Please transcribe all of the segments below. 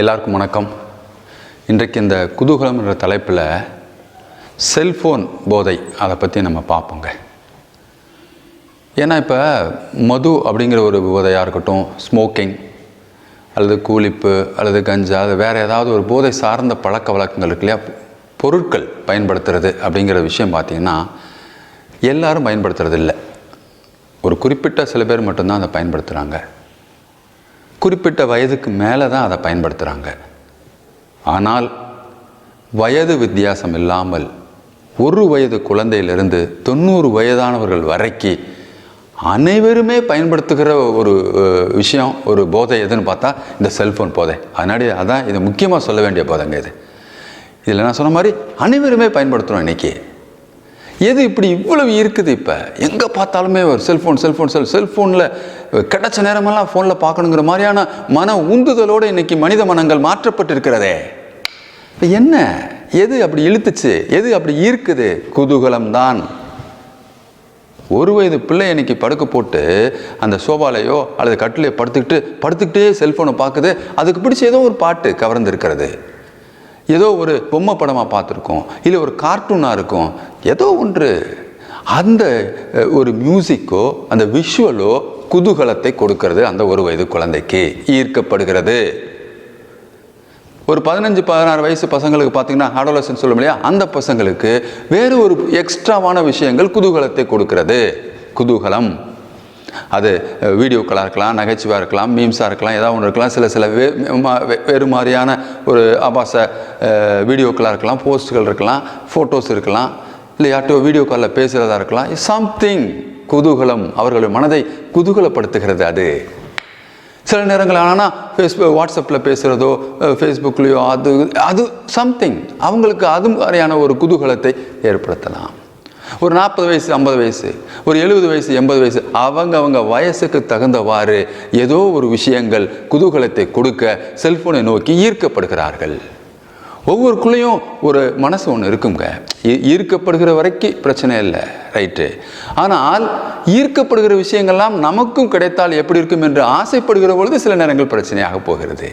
எல்லாருக்கும் வணக்கம். இன்றைக்கு இந்த குதூகலம் என்ற தலைப்பில் செல்ஃபோன் போதை அதை பற்றி நம்ம பார்ப்போங்க. ஏன்னா இப்போ மது அப்படிங்கிற ஒரு போதையாக இருக்கட்டும் ஸ்மோக்கிங் அல்லது கூலிப்பு அல்லது கஞ்சா அது வேறு ஏதாவது ஒரு போதை சார்ந்த பழக்க வழக்கங்கள் இருக்கு இல்லையா? பொருட்கள் பயன்படுத்துறது அப்படிங்கிற விஷயம் பார்த்திங்கன்னா எல்லாரும் பயன்படுத்துறது இல்லை ஒரு குறிப்பிட்ட சில பேர் மட்டும்தான் அதை பயன்படுத்துகிறாங்க குறிப்பிட்ட வயதுக்கு மேலே தான் அதை பயன்படுத்துகிறாங்க ஆனால் வயது வித்தியாசம் இல்லாமல் ஒரு வயது குழந்தையிலிருந்து தொண்ணூறு வயதானவர்கள் வரைக்கு அனைவருமே பயன்படுத்துகிற ஒரு விஷயம் ஒரு போதை எதுன்னு பார்த்தா இந்த செல்ஃபோன் போதை. அதனாடி அதான் இது முக்கியமாக சொல்ல வேண்டிய போதைங்க இது. இதில் நான் சொன்ன மாதிரி அனைவருமே பயன்படுத்துகிறோம் இன்னைக்கு. எது இப்படி இவ்வளவு இருக்குது இப்போ? எங்கே பார்த்தாலுமே ஒரு செல்ஃபோன் செல்ஃபோன் செல் செல்ஃபோனில் கிடைச்ச நேரமெல்லாம் ஃபோனில் பார்க்கணுங்கிற மாதிரியான மன உந்துதலோடு இன்றைக்கி மனித மனங்கள் மாற்றப்பட்டிருக்கிறதே. இப்போ என்ன? எது அப்படி இழுத்துச்சு? எது அப்படி ஈர்க்குது? குதூகலம்தான். ஒரு வயது பிள்ளை இன்னைக்கு படுக்க போட்டு அந்த சோபாலையோ அல்லது கட்டிலையோ படுத்துக்கிட்டு படுத்துக்கிட்டே செல்ஃபோனை பார்க்குது. அதுக்கு பிடிச்ச ஏதோ ஒரு பாட்டு கவர்ந்துருக்கிறது. ஏதோ ஒரு பொம்மை படமாக பார்த்துருக்கோம். இல்லை ஒரு கார்ட்டூனாக இருக்கும். ஏதோ ஒன்று. அந்த ஒரு மியூசிக்கோ அந்த விஷுவலோ குதூகலத்தை கொடுக்கிறது அந்த ஒரு வயது குழந்தைக்கு. ஈர்க்கப்படுகிறது. ஒரு பதினஞ்சு பதினாறு வயசு பசங்களுக்கு பார்த்தீங்கன்னா அடோலசன் சொல்லும் இல்லையா? அந்த பசங்களுக்கு வேறு ஒரு எக்ஸ்ட்ராவான விஷயங்கள் குதூகலத்தை கொடுக்கிறது. குதூகலம். அது வீடியோக்களாக இருக்கலாம் நகைச்சுவாக இருக்கலாம் மீம்ஸாக இருக்கலாம் ஏதாவது ஒன்று இருக்கலாம். சில சில வே மா- வே- வேறு மாதிரியான ஒரு ஆபாச வீடியோக்களாக இருக்கலாம் போஸ்ட்டுகள் இருக்கலாம் ஃபோட்டோஸ் இருக்கலாம் இல்லை யார்ட்டோ வீடியோ காலில் பேசுகிறதா இருக்கலாம். சம்திங் குதூகலம் அவர்கள் மனதை குதூகலப்படுத்துகிறது அது. சில நேரங்கள் ஆனால் ஃபேஸ்புக் வாட்ஸ்அப்பில் பேசுகிறதோ ஃபேஸ்புக்லேயோ அது அது சம்திங் அவங்களுக்கு அது மாதிரியான ஒரு குதூகலத்தை ஏற்படுத்தலாம். ஒரு நாற்பது வயசு ஐம்பது வயசு ஒரு எழுபது வயசு எண்பது வயசு அவங்க அவங்க வயசுக்கு தகுந்தவாறு ஏதோ ஒரு விஷயங்கள் குதூகலத்தை கொடுக்க செல்போனை நோக்கி ஈர்க்கப்படுகிறார்கள். ஒவ்வொருக்குள்ளேயும் ஒரு மனசு ஒன்று இருக்குங்க. ஈர்க்கப்படுகிற வரைக்கும் பிரச்சனை இல்லை ரைட்டு. ஆனால் ஈர்க்கப்படுகிற விஷயங்கள்லாம் நமக்கும் கிடைத்தால் எப்படி இருக்கும் என்று ஆசைப்படுகிற பொழுது சில நேரங்கள் பிரச்சனையாக போகிறது.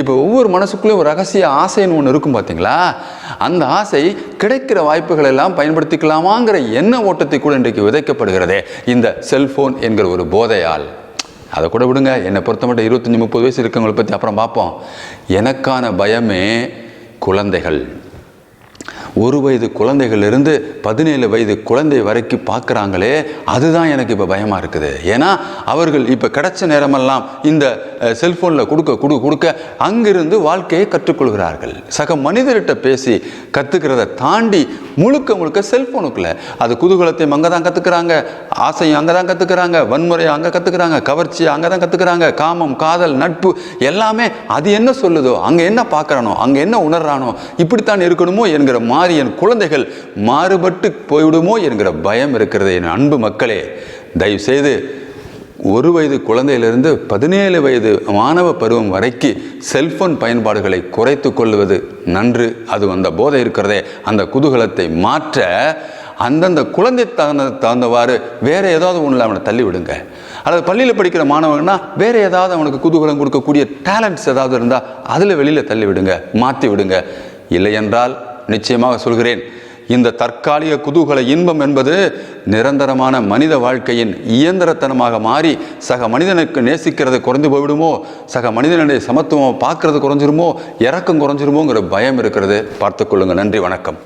இப்போ ஒவ்வொரு மனசுக்குள்ளேயும் ஒரு ரகசிய ஆசைன்னு ஒன்று இருக்கும் பார்த்தீங்களா அந்த ஆசை கிடைக்கிற வாய்ப்புகள் எல்லாம் பயன்படுத்திக்கலாமாங்கிற எண்ண ஓட்டத்தை கூட இன்றைக்கு விதைக்கப்படுகிறதே. இந்த செல்ஃபோன் என்கிற ஒரு போதையால். அதை கூட விடுங்க. என்னை பொறுத்த மட்டும் இருபத்தஞ்சி முப்பது வயசு இருக்கவங்களை பற்றி அப்புறம் பார்ப்போம். எனக்கான பயமே குழந்தைகள் ஒரு வயது குழந்தைகளிலிருந்து பதினேழு வயது குழந்தை வரைக்கும் பார்க்குறாங்களே அதுதான் எனக்கு இப்போ பயமாக இருக்குது. ஏன்னா அவர்கள் இப்போ கிடைச்ச நேரமெல்லாம் இந்த செல்ஃபோனில் கொடுக்க கொடு கொடுக்க அங்கிருந்து வாழ்க்கையை கற்றுக்கொள்கிறார்கள். சக மனிதர்கிட்ட பேசி கற்றுக்கிறத தாண்டி முழுக்க முழுக்க செல்ஃபோனுக்குள்ள அது குதூகலத்தையும் அங்கே தான் கற்றுக்குறாங்க ஆசையும் அங்கே தான் கற்றுக்குறாங்க வன்முறையை அங்கே கற்றுக்குறாங்க கவர்ச்சி அங்கே தான் கற்றுக்குறாங்க காமம் காதல் நட்பு எல்லாமே அது என்ன சொல்லுதோ அங்கே என்ன பார்க்குறானோ அங்கே என்ன உணர்றானோ இப்படித்தான் இருக்கணுமோ என்கிற மா மாறி என் குழந்தைகள் மாறுபட்டு போய்விடுமோ என்கிற பயம் இருக்கிறது என் அன்பு மக்களே. தயவு செய்து ஒரு வயது குழந்தையிலிருந்து பதினேழு வயது மாணவ பருவம் வரைக்கு செல்போன் பயன்பாடுகளை குறைத்து கொள்வது நன்று. அது அந்த போதை இருக்கிறதே. அந்த குதூகலத்தை மாற்ற அந்தந்த குழந்தை தகுந்த தகுந்தவாறு வேறு ஏதாவது ஒன்றில் அவனை தள்ளி விடுங்க. அல்லது பள்ளியில் படிக்கிற மாணவன்னா வேறு ஏதாவது அவனுக்கு குதூகலம் கொடுக்கக்கூடிய டேலண்ட்ஸ் ஏதாவது இருந்தால் அதில் வெளியில் தள்ளி விடுங்க மாற்றி விடுங்க. இல்லை என்றால் நிச்சயமாக சொல்கிறேன். இந்த தற்காலிக குதூகல இன்பம் என்பது நிரந்தரமான மனித வாழ்க்கையின் இயந்திரத்தனமாக மாறி சக மனிதனுக்கு நேசிக்கிறது குறைந்து போய்விடுமோ? சக மனிதனுடைய சமத்துவம் பார்க்கறது குறைஞ்சிருமோ? இறக்கம் குறைஞ்சிருமோங்கிற பயம் இருக்கிறது. பார்த்துக்கொள்ளுங்க நன்றி. வணக்கம்.